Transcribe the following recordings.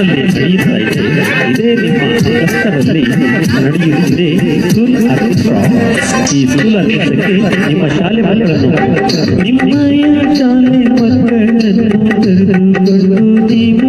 ಕಷ್ಟದಲ್ಲಿ ನಡೆಯುತ್ತಾ ಇದೆ ಇದೇ ನಿಮ್ಮ ಕಷ್ಟದಲ್ಲಿ ನಡೆಯುತ್ತಿದೆ. ಸ್ಕೂಲ್ ಆರ್ಕೆಸ್ಟ್ರಾ ಈ ಸ್ಕೂಲ್ ಆರ್ಕೆಸ್ಟ್ರಾಕ್ಕೆ ನಿಮ್ಮ ಶಾಲೆ ಮಕ್ಕಳನ್ನು ನಿಮ್ಮ ಶಾಲೆ ಮಕ್ಕಳನ್ನು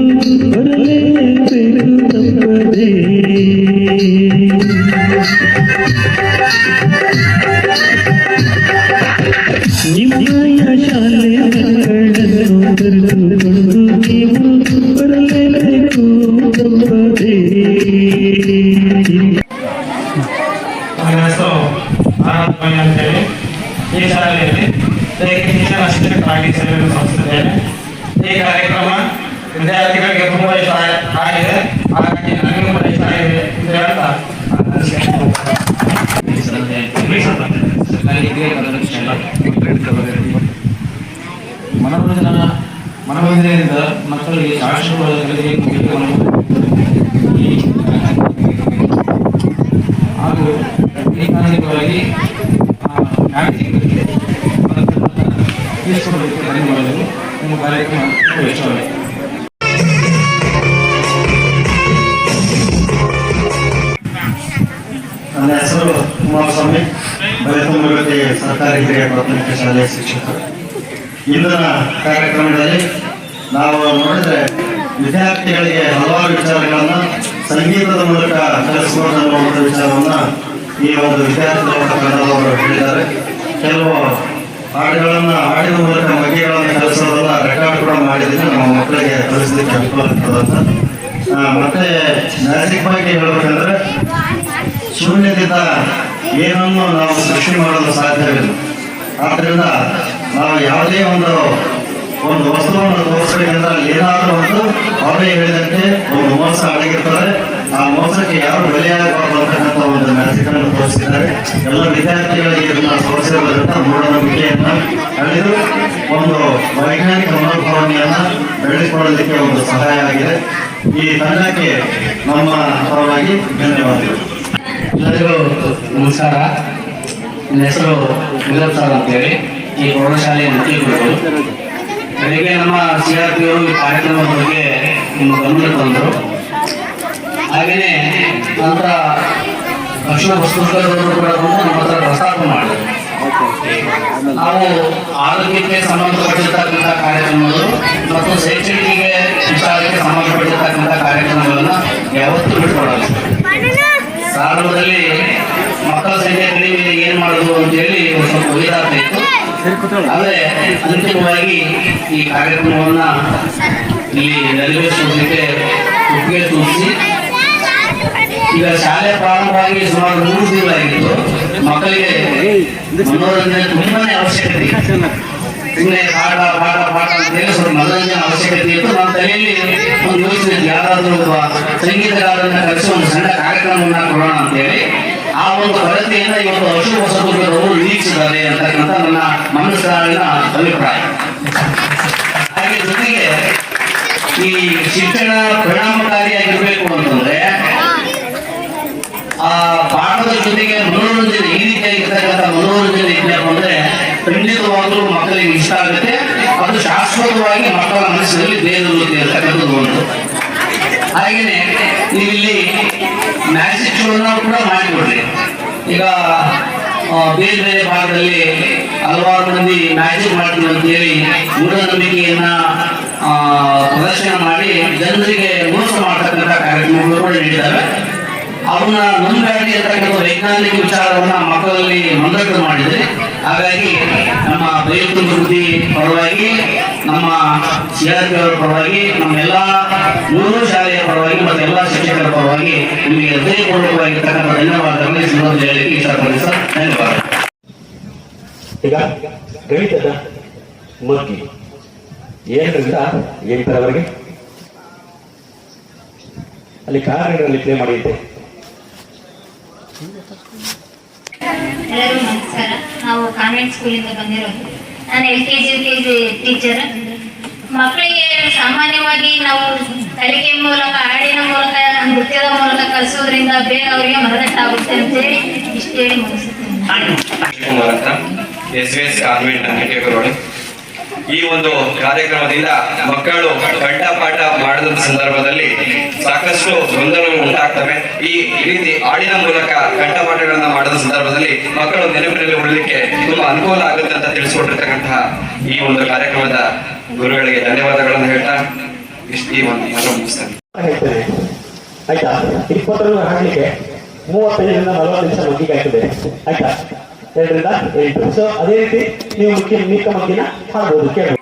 ಮನೋರಂಜನಾ ಮನೋರಂಜನೆಯಿಂದ ಮಕ್ಕಳಿಗೆ ಶಾಶ್ವತವಾದ ಕಲಿಕೆ ಹಾಗೂ ವೈಜ್ಞಾನಿಕವಾಗಿ ತಿಳಿಸಿಕೊಡಬೇಕು ಧನ್ಯವಾದಗಳು ನಿಮ್ಮ ಕಾರ್ಯಕ್ರಮ ಇಷ್ಟವಾಗಿದೆ. ನನ್ನ ಹೆಸರು ಕುಮಾರಸ್ವಾಮಿ. ಬೈತುಂಬಗತಿ ಸರ್ಕಾರಿ ಹಿರಿಯ ಪ್ರಾಥಮಿಕ ಶಾಲೆಯ ಶಿಕ್ಷಕರು. ಇಂದಿನ ಕಾರ್ಯಕ್ರಮದಲ್ಲಿ ನಾವು ನೋಡಿದರೆ ವಿದ್ಯಾರ್ಥಿಗಳಿಗೆ ಹಲವಾರು ವಿಚಾರಗಳನ್ನು, ಸಂಗೀತದ ಮೂಲಕ ಕಲಿಸಬಹುದು ವಿಚಾರವನ್ನು ಈ ಒಂದು ವಿದ್ಯಾರ್ಥಿಗಳ ತಂಡದವರು ಹೇಳಿದ್ದಾರೆ. ಕೆಲವು ಹಾಡುಗಳನ್ನು, ಹಾಡಿನ ಮೂಲಕ ಮಗೆಗಳನ್ನು ಕಲಿಸೋದನ್ನು ರೆಕಾರ್ಡ್ ಕೂಡ ಮಾಡಿದ್ದೀನಿ. ನಮ್ಮ ಮಕ್ಕಳಿಗೆ ಕಲಿಸಲಿಕ್ಕೆ ಅನುಕೂಲ ಮತ್ತೆ ಮ್ಯಾಜಿಕ್ ಬಗ್ಗೆ ಹೇಳ್ಬೇಕಂದ್ರೆ ಶೂನ್ಯದಿಂದ ಏನನ್ನು ನಾವು ಸೃಷ್ಟಿ ಮಾಡಲು ಸಾಧ್ಯವಿಲ್ಲ. ಆದ್ದರಿಂದ ನಾವು ಯಾವುದೇ ಒಂದು ಒಂದು ವಸ್ತುವನ್ನು ತೋರಿಸಬೇಕಂದ್ರೆ ಏನಾದರೂ ಒಂದು ಅವರೇ ಹೇಳಿದಂತೆ ಒಂದು ಮೋಸ ಅಡಗಿರ್ತಾರೆ. ಆ ಮೋಸಕ್ಕೆ ಯಾರು ಬೆಲೆಯಾಗಬಾರದು ಅಂತಕ್ಕಂಥ ಒಂದು ನಡೆಸಿಕೊಂಡು ತೋರಿಸಿದ್ದಾರೆ. ಎಲ್ಲ ವಿದ್ಯಾರ್ಥಿಗಳಿಗೆ ಇದನ್ನ ತೋರಿಸಿರೋದ್ರಿಂದ ಮೂಢನಂಬಿಕೆಯನ್ನು ಅಳೆದು ಒಂದು ವೈಜ್ಞಾನಿಕ ಮನೋಭಾವನೆಯನ್ನ ಬೆಳೆಸಿಕೊಳ್ಳಲಿಕ್ಕೆ ಒಂದು ಸಹಾಯ ಆಗಿದೆ. ಈ ತಂಡಕ್ಕೆ ನಮ್ಮ ಪರವಾಗಿ ಧನ್ಯವಾದಗಳು. ಎಲ್ಲರಿಗೂ ನಮಸ್ಕಾರ. ನನ್ನ ಹೆಸರು ವಿನೋದ್ ಸರ್ ಅಂತೇಳಿ. ಈ ಪ್ರೌಢಶಾಲೆಯ ಮುಖ್ಯಗುರುಗಳು ಬೆಳಿಗ್ಗೆ ನಮ್ಮ ಸಿ ಆರ್ ಪಿ ಅವರು ಈ ಕಾರ್ಯಕ್ರಮದ ಬಗ್ಗೆ ನಿಮ್ಮ ಗಮನ ತಂದರು ಹಾಗೆಯೇ ನಂತರ ಅಶ್ವ ಪುಸ್ತಕದವರು ಕೂಡ ಬಂದು ನಮ್ಮ ಹತ್ರ ಪ್ರಸ್ತಾಪ ಮಾಡಿದರು. ನಾವು ಆರೋಗ್ಯಕ್ಕೆ ಸಂಬಂಧಪಟ್ಟಿರ್ತಕ್ಕಂಥ ಕಾರ್ಯಕ್ರಮಗಳು ಮತ್ತು ಶೈಕ್ಷಣಿಕ ವಿಚಾರಕ್ಕೆ ಸಂಬಂಧಪಟ್ಟಿರ್ತಕ್ಕಂಥ ಕಾರ್ಯಕ್ರಮಗಳನ್ನು ಯಾವತ್ತೂ ಬಿಟ್ಕೊಡಲ್ಲ. ಪ್ರಾರಂಭದಲ್ಲಿ ಮಕ್ಕಳ ಸಂಖ್ಯೆ ಕಡಿಮೆ ಏನ್ ಮಾಡುದು ಅಂತ ಹೇಳಿ ಸ್ವಲ್ಪ ಒಯ್ದಾಟ ಇತ್ತು ಅಂತಿಮವಾಗಿ ಈ ಕಾರ್ಯಕ್ರಮವನ್ನ ಇಲ್ಲಿ ನೆರವೇರಿಸುವುದಕ್ಕೆ ಒಪ್ಪಿಗೆ ಸೂಚಿಸಿ ಈಗ ಶಾಲೆ ಪ್ರಾರಂಭವಾಗಿ ಸುಮಾರು ಮೂರು ತಿಂಗಳಾಗಿತ್ತು. ಮಕ್ಕಳಿಗೆ ಮನೋರಂಜನೆ ತುಂಬಾನೇ ಅವಶ್ಯಕತೆ. ಸುಮ್ಮನೆ ಪಾಠ ಪಾಠ ಪಾಠ ಅಂತ ಹೇಳಿ ಸ್ವಲ್ಪ ಮನೋರಂಜನೆ ಅವಶ್ಯಕತೆ ಇತ್ತು. ನಮ್ಮ ತಲೆಯಲ್ಲಿ ಒಂದು ಯೋಚನೆ ಯಾರಾದರೂ ಒಬ್ಬ ಸಂಗೀತಗಾರರನ್ನ ಕರೆಸಿ ಒಂದು ಸಣ್ಣ ಕಾರ್ಯಕ್ರಮವನ್ನ ಕೊಡೋಣ ಅಂತ ಹೇಳಿ ಆ ಒಂದು ಕೊರತೆಯನ್ನ ಇವತ್ತು ಅಶೋಕ ಹೊಸದುರ್ಗದವರು ನಿರೀಕ್ಷಿಸಿದ್ದಾರೆ ಅಂತಕ್ಕಂಥ ನನ್ನ ಮನಸ್ಸಿನ ಅಭಿಪ್ರಾಯ. ಹಾಗೆ ಜೊತೆಗೆ ಈ ಶಿಕ್ಷಣ ಪರಿಣಾಮಕಾರಿಯಾಗಿರ್ಬೇಕು ಅಂತಂದ್ರೆ, ಆ ಪಾಠದ ಜೊತೆಗೆ ಮನೋರಂಜನೆ ಈ ರೀತಿಯಾಗಿರ್ತಕ್ಕಂಥ ಮನೋರಂಜನೆ ಇದೆಯಪ್ಪ ಅಂದ್ರೆ ಖಂಡಿತವಾಗ್ಲೂ ಮಕ್ಕಳಿಗೆ ಇಷ್ಟ ಆಗುತ್ತೆ ಅದು ಶಾಶ್ವತವಾಗಿ ಮಕ್ಕಳ ಮನಸ್ಸಿನಲ್ಲಿ ಬೇರೂರುತ್ತೆ ಅಂತಕ್ಕಂಥದ್ದು ಒಂದು ಹಾಗೇನೆ, ನೀವಿಲ್ಲಿ ಮ್ಯಾಜಿಕ್ ಶೋನ ಕೂಡ ಮಾಡಿಕೊಡ್ರಿ. ಈಗ ಬೇರೆ ಬೇರೆ ಭಾಗದಲ್ಲಿ ಹಲವಾರು ಮಂದಿ ಮ್ಯಾಜಿಕ್ ಮಾಡ್ತೀವಿ ಅಂತ ಹೇಳಿ ಮೂಢನಂಬಿಕೆಯನ್ನ ಪ್ರದರ್ಶನ ಮಾಡಿ ಜನರಿಗೆ ಮೋಸ ಮಾಡ್ತಕ್ಕಂಥ ಕಾರ್ಯಕ್ರಮಗಳು ಕೂಡ ನೀಡಿದ್ದಾವೆ ಅವನ್ನ ಅಂತಕ್ಕಂಥ ವೈಜ್ಞಾನಿಕ ವಿಚಾರವನ್ನ ಮಕ್ಕಳಲ್ಲಿ ಮಂದಟ್ಟು ಮಾಡಿದ್ರೆ ಹಾಗಾಗಿ ನಮ್ಮ ಪ್ರಯತ್ನ ವೃದ್ಧಿ ಪರವಾಗಿ, ನಮ್ಮ ಅವರ ಪರವಾಗಿ ನಮ್ಮೆಲ್ಲ ಮೂರು ಶಾಲೆಯ ಪರವಾಗಿ ಮತ್ತು ಎಲ್ಲ ಶಿಕ್ಷಕರ ಪರವಾಗಿ ನಿಮಗೆ ಹೃದಯಪೂರ್ವಕವಾಗಿರ್ತಕ್ಕಂಥ ಧನ್ಯವಾದಗಳನ್ನು ಸಂದರ್ಭದಲ್ಲಿ ಹೇಳಲಿಕ್ಕೆ ಇಷ್ಟಪಡ್ತೀನಿ ಸರ್. ಧನ್ಯವಾದ ಈಗ ಗಣಿತದ ಮಗ್ಗಿ. ಏಳರಿಂದ ಎಂಟರವರೆಗೆ ಅಲ್ಲಿ ಕಾರಣಗಳಲ್ಲಿ ಪ್ಲೇ ಮಾಡಿದ್ದೆ. ಎಲ್ಲರಿಗೂ ನಮಸ್ಕಾರ. ನಾವು ಕಾನ್ವೆಂಟ್ ಸ್ಕೂಲಿಂದ ಬಂದಿರೋದು. ನಾನು L K G U K G teacher ಮಕ್ಕಳಿಗೆ ಸಾಮಾನ್ಯವಾಗಿ ನಾವು ಕಲಿಕೆ ಮೂಲಕ ಹಾಡಿನ ಮೂಲಕ ನೃತ್ಯದ ಮೂಲಕ ಕಲಿಸೋದ್ರಿಂದ ಬೇಗ ಅವರಿಗೆ ಮನದಟ್ಟಾಗುತ್ತೆ ಅಂತೇಳಿ ಇಷ್ಟು ಹೇಳಿ ಮುಗಿಸುತ್ತೇನೆ. ಅಂತ S V S convent road ಈ ಒಂದು ಕಾರ್ಯಕ್ರಮದಿಂದ ಮಕ್ಕಳು ಕಂಠಪಾಠ ಮಾಡಿದ ಸಂದರ್ಭದಲ್ಲಿ ಸಾಕಷ್ಟು ಗೊಂದಲಗಳು ಉಂಟಾಗ್ತವೆ. ಈ ರೀತಿ ಹಾಡಿನ ಮೂಲಕ ಕಂಠಪಾಠಗಳನ್ನ ಮಾಡಿದ ಸಂದರ್ಭದಲ್ಲಿ ಮಕ್ಕಳು ನೆನಪಿನಲ್ಲಿ ಉಳಿಲಿಕ್ಕೆ ತುಂಬಾ ಅನುಕೂಲ ಆಗುತ್ತೆ ಅಂತ ತಿಳಿಸ್ಕೊಟ್ಟಿರ್ತಕ್ಕಂತಹ ಈ ಒಂದು ಕಾರ್ಯಕ್ರಮದ ಗುರುಗಳಿಗೆ ಧನ್ಯವಾದಗಳನ್ನು ಹೇಳ್ತಾ ಈ ಒಂದು ಮುಗಿಸ್ತೇನೆ. ಆಯ್ತಾ? ಇಪ್ಪತ್ತರನ್ನು ಹಾಡಲಿಕ್ಕೆ ಮೂವತ್ತೈದರಿಂದ ನಲವತ್ತು ನಿಮಿಷ ಮಗ್ಗಿಗೆ ಆಗ್ತದೆ. ಆಯ್ತಾ? ಎರಡರಿಂದ ಎಂಟು. ಸೊ ಅದೇ ರೀತಿ ನೀವು ಮಿಕ್ಕ ಮಗ್ಗಿನ ಹಾಡ್ಬೋದು ಕೇಳಿ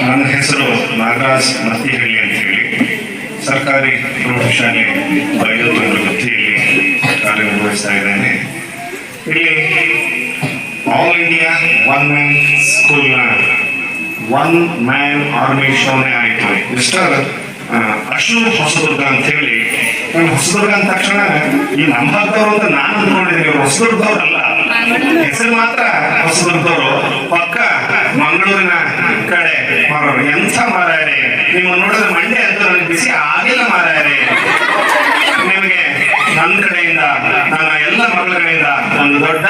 ನನ್ನ ಹೆಸರು ನಾಗರಾಜ್ ಮತ್ತಿಹಳ್ಳಿ ಅಂತ ಹೇಳಿ ಸರ್ಕಾರಿ ಪ್ರೌಢಶಾಲೆ ಬೈಲೂರು ವೃತ್ತಿಯಲ್ಲಿ ಕಾರ್ಯನಿರ್ವಹಿಸ್ತಾ ಇದ್ದೇನೆ ಇಲ್ಲಿ ಆಲ್ ಇಂಡಿಯಾ ಒನ್ ಮ್ಯಾನ್ ಸ್ಕೂಲ್ನ ಒನ್ ಮ್ಯಾನ್ ಆರ್ಮಿ ಶೋನೇ ಆಯಿತು ಮಿಸ್ಟರ್ ಅಶೋಕ್ ಹೊಸದುರ್ಗ ಅಂತ ಹೇಳಿ ನಾನು ಹೊಸದುರ್ಗ ಅಂದ ತಕ್ಷಣ ಈ ನಮ್ಮ ಭಾಗದವರು ಅಂತ ನಾನು ಅಂದ್ಕೊಂಡಿದ್ದೀನಿ ಇವರು ಹೊಸದುರ್ಗದವ್ರಲ್ಲ. ಹೆಸರು ಮಾತ್ರ ಹೊಸದುರ್ಗದವರು. ಪಕ್ಕ ಮಂಗಳೂರಿನ ಕಡೆ. ಮಾರೋರು ಎಂಥ ಮಾರಾಯರೆ ನಿಮ್ಮ ನೋಡಿದ್ರೆ ಮಂಡ್ಯ ಅಂತ ನನಗೆ ಬಿಸಿ ಆಗಿಲ್ಲ ಮಾರಾಯರೆ ನಿಮಗೆ ನನ್ನ ಕಡೆಯಿಂದ ನನ್ನ ಎಲ್ಲ ಮಕ್ಕಳ ಕಡೆಯಿಂದ ಒಂದು ದೊಡ್ಡ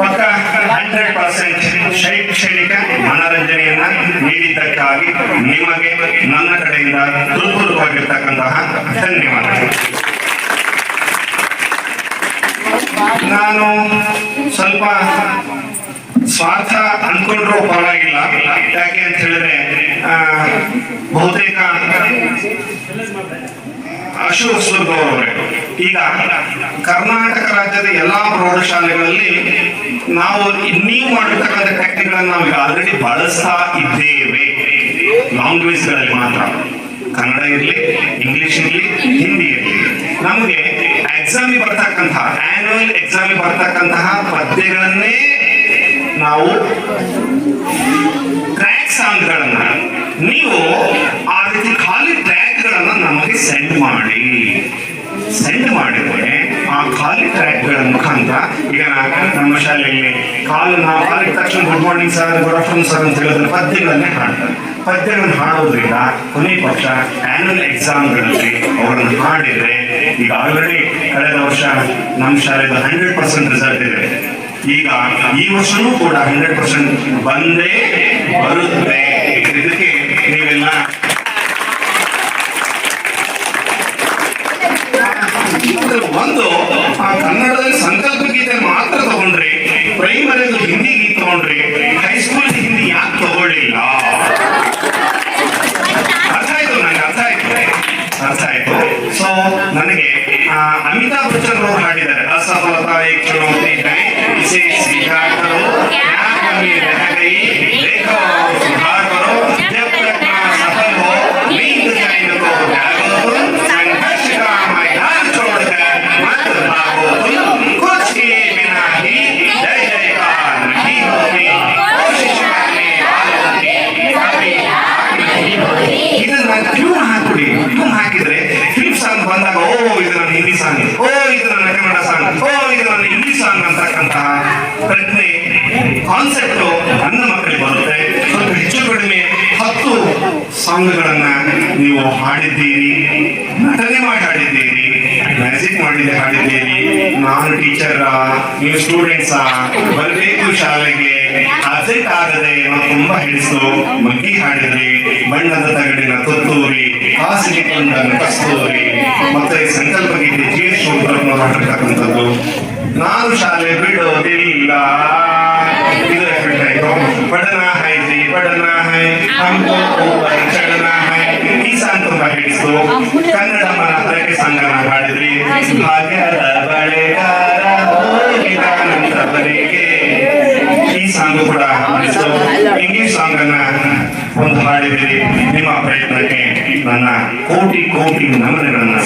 ಪಕ್ಕ ಶೈಕ್ಷಣಿಕ ಮನರಂಜನೆಯನ್ನ ನೀಡಿದ್ದಕ್ಕಾಗಿ ನಿಮಗೆ ನನ್ನ ಕಡೆಯಿಂದ ಹೃತ್ಪೂರ್ವಕವಾಗಿರ್ತಕ್ಕಂತಹ ಧನ್ಯವಾದಗಳು. ನಾನು ಸ್ವಲ್ಪ ಸ್ವಾರ್ಥ ಅನ್ಕೊಂಡ್ರೂ ಪರವಾಗಿಲ್ಲ. ಯಾಕೆ ಅಂತ ಹೇಳಿದ್ರೆ ಬಹುತೇಕ ಸುರ್ಗ್ ಅವರವರೇ ಈಗ ಕರ್ನಾಟಕ ರಾಜ್ಯದ ಎಲ್ಲಾ ಪ್ರೌಢಶಾಲೆಗಳಲ್ಲಿ ನಾವು ನೀವು ಮಾಡಿರ್ತಕ್ಕಂಥ ಟೆಕ್ನಿಕ್ಗಳನ್ನು ನಾವು ಆಲ್ರೆಡಿ ಬಳಸ್ತಾ ಇದ್ದೇವೆ. ಲ್ಯಾಂಗ್ವೇಜ್ಗಳಲ್ಲಿ ಮಾತ್ರ. ಕನ್ನಡ ಇರಲಿ ಇಂಗ್ಲಿಷ್ ಇರಲಿ ಹಿಂದಿ ಇರಲಿ. ನಮಗೆ ಎಕ್ಸಾಮ್ ಬರ್ತಕ್ಕಂತಹ ಆನ್ಯುವಲ್ ಎಕ್ಸಾಮ್ ಬರ್ತಕ್ಕಂತಹ ಪದ್ಯಗಳನ್ನೇ ನಾವು ಟ್ರ್ಯಾಕ್ ಸಾಂಗ್ಗಳನ್ನ ನೀವು ಆ ರೀತಿ ಖಾಲಿ ಟ್ರ್ಯಾಕ್ಗಳನ್ನ ನಮಗೆ ಸೆಂಡ್ ಮಾಡಿ. ಸೆಂಡ್ ಆ ಖಾಲಿ ಟ್ರ್ಯಾಕ್ಗಳ ಮುಖಾಂತರ ಈಗ ನಮ್ಮ ಶಾಲೆಯಲ್ಲಿ ಕಾಲು ನಾವು ಕಾಲಿಗೆ ತಕ್ಷಣ good morning sir good afternoon sir ಅಂತ ಹೇಳಿದ್ರೆ ಪದ್ಯಗಳನ್ನೇ ಹಾಡ್ತಾರೆ ಪದ್ಯಗಳನ್ನು ಹಾಡೋದ್ರಿಂದ ಕೊನೆ ಪಕ್ಷ ಆನ್ಯುವಲ್ ಎಕ್ಸಾಮ್ಗಳಲ್ಲಿ ಅವರನ್ನು ಹಾಡಿದ್ರೆ ಈಗ ಆಲ್ರೆಡಿ ಕಳೆದ ವರ್ಷ ನಮ್ಮ ಶಾಲೆಗೆ ಹಂಡ್ರೆಡ್ ಪರ್ಸೆಂಟ್ ರಿಸಲ್ಟ್ ಇದೆ ಈಗ ಈ ವರ್ಷವೂ ಕೂಡ ಹಂಡ್ರೆಡ್ ಪರ್ಸೆಂಟ್ ಬಂದೇ ಬರುತ್ತೆ ಇದಕ್ಕೆ ನೀವೆಲ್ಲ ಒಂದು ಆ ಕನ್ನಡದಲ್ಲಿ ಸಂಕಲ್ಪ ಗೀತೆ ಮಾತ್ರ ತಗೊಂಡ್ರಿ ಪ್ರೈಮರಿಯಲ್ಲಿ ಹಿಂದಿ ಗೀತೆ ತಗೊಂಡ್ರಿ ಹೈಸ್ಕೂಲ್ ಹಿಂದಿ ಯಾಕೆ ತಗೊಳ್ಳಿಲ್ಲ? ಅರ್ಥ ಆಯ್ತು ನನಗೆ ಅರ್ಥ ಆಯ್ತು. ಅರ್ಥ ಆಯ್ತು. ಸೊ ನನಗೆ ಅಮಿತಾಬ್ ಬಚ್ಚನ್ ಅವರು ಹಾಡಿದ್ದಾರೆ ಅಸಫಲತಾ ಏಕ್? ಪ್ರಜ್ಞೆ ಕಾನ್ಸೆಪ್ಟ್ ನನ್ನ ಮಕ್ಕಳಿಗೆ ಬರುತ್ತೆ. ಸ್ವಲ್ಪ ಹೆಚ್ಚು ಕಡಿಮೆ ಹತ್ತು ಸಾಂಗ್ಗಳನ್ನ ನೀವು ಹಾಡಿದ್ದೀರಿ, ನಟನೆ ಮಾಡಿ ಹಾಡಿದ್ದೀರಿ ಮ್ಯಾಜಿಕ್ ಮಾಡಿದ್ದೆ ಹಾಡಿದ್ದೀರಿ. ನಾನು ಟೀಚರ್ ನೀವು ಸ್ಟೂಡೆಂಟ್ಸ್ ಬರಬೇಕು ಶಾಲೆಗೆ. ಅರ್ಜೆಂಟ್ ಆಗದೆ ತುಂಬಾ ಹಿಡಿಸು ಮಗ್ಗಿ ಹಾಡಿದ್ರಿ, ಬಣ್ಣದ ತಗಡಿನ ತುತ್ತೂರಿ, ಹಾಸಿಗೆ ಕೊಂಡನ ಕಸ್ತೂರಿ, ಮತ್ತೆ ಸಂಕಲ್ಪ ಗೀತೆ ಜೀವ ಶಿವಪ್ರಭು ಮಾಡಿರ್ತಕ್ಕಂಥದ್ದು. ನಾನು ಶಾಲೆ ಇಲ್ಲ इधर ऐसे बैठो पढ़ना है जी पढ़ना है हमको ऊपर चढ़ना है ಈ ಸಾಂತನ ಹೇಳಿಸು ಕನ್ನಡ ಮಾತ್ರಕ್ಕೆ ಸಂಗಮ ಹಾಡಿದ್ರಿ ಭಾಗ್ಯದ ಬಳೆಗಾರ ಹೋಗಿದಾನಂತವರಿಗೆ ಈ ಸಾಂಗ್ ಕೂಡ ಹಾಡಿಸು ಇಂಗ್ಲಿಷ್ ಸಾಂಗ್ ಅನ್ನ ಒಂದು ಮಾಡಿದ್ರಿ. ನಿಮ್ಮ ಪ್ರಯತ್ನಕ್ಕೆ ನನ್ನ ಕೋಟಿ ಕೋಟಿ ನಮನಗಳನ್ನ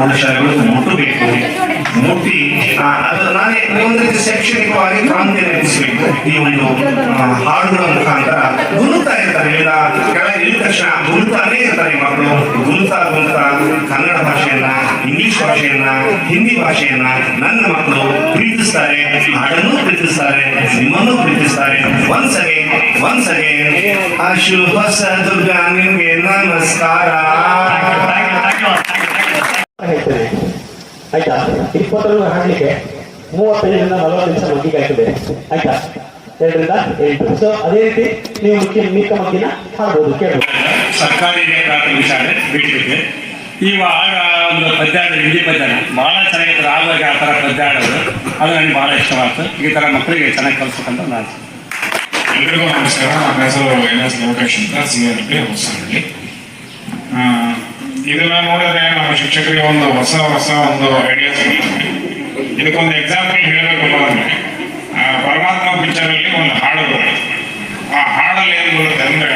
ಪ್ರೌಢಶಾಲೆಗಳು ಮುಟ್ಟಬೇಕು ಮುಟ್ಟಿ ನಾನೇ ಒಂದು ರೀತಿ ಶೈಕ್ಷಣಿಕವಾಗಿ ಕ್ರಾಂತಿ ನಡೆಸಬೇಕು ಈ ಒಂದು ಹಾಡುಗಳ ಮುಖಾಂತರ ಗುರುತಾ ಇರ್ತಾರೆ. ಇಲ್ಲ, ಕೆಳಗೆ ಇಳಿದ ತಕ್ಷಣ ಗುರುತಾನೇ ಇರ್ತಾರೆ ಮಕ್ಕಳು. ಗುರುತಾ ಗುರುತಾ ಕನ್ನಡ ಭಾಷೆಯನ್ನ, ಇಂಗ್ಲಿಷ್ ಭಾಷೆಯನ್ನ, ಹಿಂದಿ ಭಾಷೆಯನ್ನ ನನ್ನ ಮಕ್ಕಳು ಪ್ರೀತಿಸ್ತಾರೆ. ಹಾಡನ್ನು ಪ್ರೀತಿಸ್ತಾರೆ ನಿಮ್ಮನ್ನು ಪ್ರೀತಿಸ್ತಾರೆ. Once again once again Ashu Hosadurga ನಿಮ್ಗೆ ನಮಸ್ಕಾರ. ಹೇಳ್ತೇನೆ ಆಯ್ತಾ? ಇಪ್ಪತ್ತರಲ್ಲೂ ಹಾಡ್ಲಿಕ್ಕೆ ಮೂವತ್ತೈದರಿಂದ ನಲವತ್ತು ನಿಮಿಷ ಮಗ್ಗಿಗೆ ಆಗ್ತದೆ ಆಯ್ತಾ? ಎರಡರಿಂದ ಎಂಟು. ಸೊ ಅದೇ ರೀತಿ ನೀವು ಮುಖ್ಯ ಮಿಕ್ಕ ಮಗ್ಗಿನ ಹಾಡ್ಬೋದು ಕೇಳ್ಬೋದು. ಸರ್ಕಾರಿ ಶಾಲೆ ಬೀಟಿಗೆ ಇವಾಗ ಒಂದು ಪದ್ಯ ಆಡೋದು ಹಿಂದಿ ಪದ್ಯಾನ ಭಾಳ ಚೆನ್ನಾಗಿತ್ತು ಆವಾಗ ಆ ಥರ ಪದ್ಯ ಆಡೋದು ಅದು ನನಗೆ ಭಾಳ ಇಷ್ಟವಾಯ್ತು ಈ ಥರ ಮಕ್ಕಳಿಗೆ ಚೆನ್ನಾಗಿ ಕಲಿಸ್ಬೇಕಂತ ನಾನು ಎಲ್ರಿಗೂ ನಮಸ್ಕಾರ. ನನ್ನ ಹೆಸರು ಎನ್ ಎಸ್ ಲೋಕೇಶ್ ಅಂತ ಸಿ ಆರ್ ಪಿ ಹೊಸಹಳ್ಳಿ ಆ, ಇದನ್ನ ನೋಡಿದ್ರೆ ನಮ್ಮ ಶಿಕ್ಷಕರಿಗೆ ಒಂದು ಹೊಸ ಹೊಸ ಒಂದು ಐಡಿಯಾಸ್ ಬರ್ತವೆ ಇದಕ್ಕೊಂದು ಎಕ್ಸಾಂಪಲ್ ಹೇಳಬೇಕು ಅಂದ್ರೆ ಪರಮಾತ್ಮ ಪಿಕ್ಚರ್ ಅಲ್ಲಿ ಒಂದು ಹಾಡು ಬರುತ್ತೆ. ಆ ಹಾಡಲ್ಲಿ ಏನ್ ಬರುತ್ತೆ ಅಂದ್ರೆ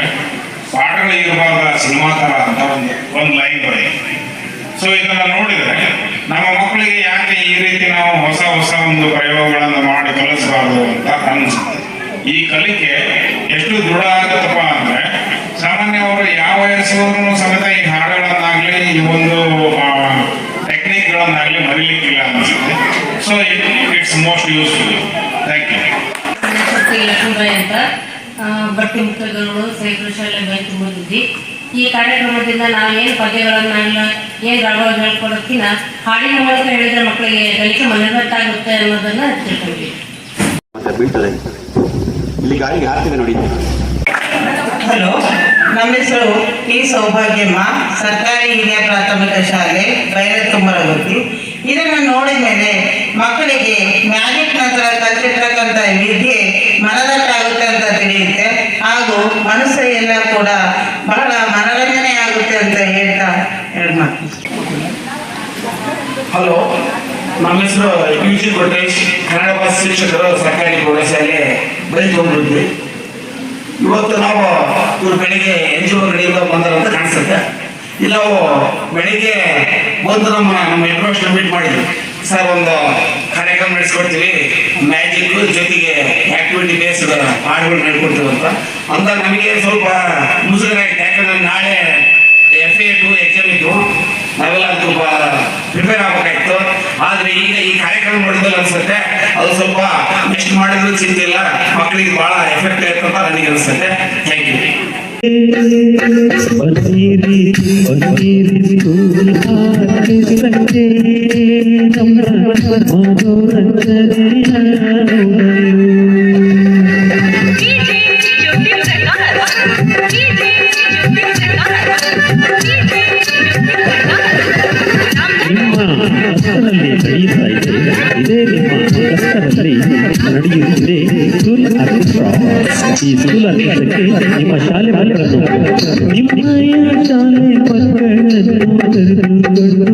ಪಾಠಗಳು ಇರಬಾರ್ದ ಸಿನಿಮಾ ತರ ಅಂತ ಒಂದು ಒಂದು ಲೈನ್ ಬರುತ್ತೆ. ಸೊ ಇದನ್ನ ನೋಡಿದ್ರೆ ನಮ್ಮ ಮಕ್ಕಳಿಗೆ ಯಾಕೆ ಈ ರೀತಿ ನಾವು ಹೊಸ ಹೊಸ ಒಂದು ಪ್ರಯೋಗಗಳನ್ನು ಮಾಡಿ ಕಲಿಸಬಾರದು ಅಂತ ಅನ್ಸುತ್ತೆ. ಈ ಕಲಿಕೆ ಎಷ್ಟು ದೃಢ ಆಗುತ್ತಪ್ಪ ಅಂದ್ರೆ ಸಾಮಾನ್ಯವರು ಯಾವ ವಯಸ್ಸು ಸಮೇತ ಈ ಹಾಡುಗಳನ್ನಾಗ್ಲಿ ಈ ಒಂದು ಟೆಕ್ನಿಕ್ ಗಳನ್ನಾಗ್ಲಿ ಮರಿಲಿಕ್ಕಿಲ್ಲ ಅನ್ಸುತ್ತೆ. So it's most useful thank you ಅಂತ ಬಟ್ಟಿ ಮುಖಗಳು ಸೈಕಲ್ ಶಾಲೆ ಬಂದಿದ್ವಿ ಈ ಕಾರ್ಯಕ್ರಮದಿಂದ ನಾವು ಏನು ಪದ್ಯಗಳನ್ನ ಏನು ರಾಗಗಳು ಹೇಳ್ಕೊಡೋಕ್ಕಿಂತ ಹಾಡಿನ ಮೂಲಕ ಹೇಳಿದ್ರೆ ಮಕ್ಕಳಿಗೆ ಕಲಿಕೆ ಮನದಟ್ಟಾಗುತ್ತೆ ಅನ್ನೋದನ್ನ ತಿಳ್ಕೊಂಡ್ವಿ. ಬೀಳ್ತದೆ. ಇಲ್ಲಿ ಗಾಳಿಗೆ ಹಾಕ್ತಿದೆ ನೋಡಿ. ಹಲೋ ನಮ್ಮ ಹೆಸರು ಟಿ ಸೌಭಾಗ್ಯಮ್ಮ, ಸರ್ಕಾರಿ ಹಿರಿಯ ಪ್ರಾಥಮಿಕ ಶಾಲೆ ಬೈರತ್ತುಂಬರವರ್ತಿ ಇದನ್ನು ನೋಡಿದ ಮೇಲೆ ಮಕ್ಕಳಿಗೆ ಮ್ಯಾಜಿಕ್ ನಂತರ ಕಲ್ತಿರ್ತಕ್ಕಂಥ ವಿದ್ಯೆ ಮನದಟ್ಟಾಗುತ್ತೆ ಅಂತ ತಿಳಿಯುತ್ತೆ. ಹಾಗೂ ಮನಸ್ಸು ಎಲ್ಲ ಕೂಡ ಬಹಳ ಮನರಂಜನೆ ಆಗುತ್ತೆ ಅಂತ ಹೇಳ್ತಾ ಎರಡು ಮಾತು. ಹಲೋ, ನಮ್ಮ ಹೆಸರು ಯು ಜಿ ಕೊಟ್ಟೇಶ್, ಕನ್ನಡ ಭಾಷೆ ಶಿಕ್ಷಕರು ಸರ್ಕಾರಿ ಪ್ರೌಢಶಾಲೆ ಬೈತುಂಬಿದ್ವಿ ಇವತ್ತು ನಾವು ಇವ್ರ ಬೆಳಿಗ್ಗೆ ಎನ್ ಜಿ ಒ ಕಡೆಯಿಂದ ಬಂದರು ಅಂತ ಕಾಣಿಸುತ್ತೆ. ಇಲ್ಲ ನಾವು ಬೆಳಿಗ್ಗೆ ಬಂದು ನಮ್ಮ ನಮ್ಮ ಹೆಡ್ ಮೀಟ್ ಮಾಡಿದ್ವಿ. ಸರ್, ಒಂದು ಕಾರ್ಯಕ್ರಮ ನಡೆಸ್ಕೊಡ್ತೀವಿ. ಮ್ಯಾಜಿಕ್ ಜೊತೆಗೆ ಆಕ್ಟಿವಿಟಿ ಬೇಸ್ಡ್ ಹಾಡುಗಳು ಅಂತ. ಅಂದಾಗ ನಮಗೆ ಸ್ವಲ್ಪ ಮುಜುಗರ ಆಗಿದೆ ಯಾಕಂದ್ರೆ ನಾಳೆ ಎಫ್ ಎ ಟು ಎಕ್ಸಾಮ್ ಇದ್ದು ನಾವೆಲ್ಲ ಸ್ವಲ್ಪ ಪ್ರಿಪೇರ್ ಆಗಬೇಕಾಯ್ತು ಆದರೆ ಈಗ ಈ ಕಾರ್ಯಕ್ರಮ ನೋಡಿದಲ್ಲ ಅನ್ಸುತ್ತೆ ಅದು ಸ್ವಲ್ಪ ಮಿಸ್ಟ್ ಮಾಡಿದ್ರು ಚಿಂತೆ ಇಲ್ಲ ಮಕ್ಕಳಿಗೆ ಬಹಳ ಎಫೆಕ್ಟ್ ಆಯ್ತು ಅಂತ ನನಗೆ ಅನ್ಸುತ್ತೆ ಥ್ಯಾಂಕ್ ಯು ಬನ್ನಿರಿ ಇದೇ ನಿಮ್ಮ ಕಷ್ಟದಲ್ಲಿ ನಡೆಯುತ್ತಿದೆ ಸ್ಕೂಲ್ ಆರ್ಕೆಸ್ಟ್ರಾ ಈ ಸ್ಕೂಲ್ ಆರ್ಕೆಸ್ಟ್ರಾಕ್ಕೆ ನಿಮ್ಮ ಶಾಲೆ ಮಕ್ಕಳನ್ನು ನಿಮ್ಮ ಶಾಲೆ ಮಕ್ಕಳನ್ನು